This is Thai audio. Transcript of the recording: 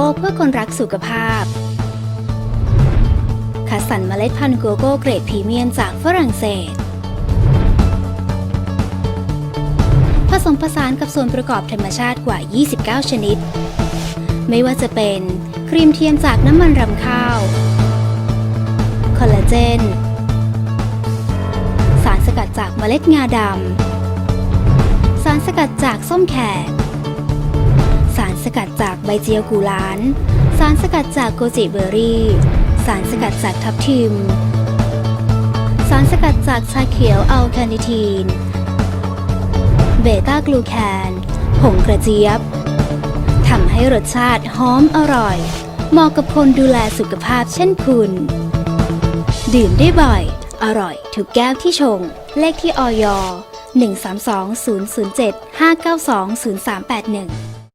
โก้เพื่อคนรักสุขภาพ คัดสรรเมล็ดพันธุ์โกโก้เกรดพรีเมียมจากฝรั่งเศส ผสมผสานกับส่วนประกอบธรรมชาติกว่า 29 ชนิด ไม่ว่าจะเป็นครีมเทียมจากน้ำมันรำข้าว คอลลาเจน สารสกัดจากเมล็ดงาดำ สารสกัดจากส้มแขก ใบเจียวกูหลาน สารสกัดจากโกจิเบอร์รี่ สารสกัดจากทับทิม สารสกัดจากชาเขียวอัลคาเนทีน เบต้ากลูแคนผงกระเจี๊ยบทำให้รสชาติหอมอร่อย เหมาะกับคนดูแลสุขภาพเช่นคุณ ดื่มได้บ่อย อร่อยทุกแก้วที่ชง เลขที่ออย132 007 592 0381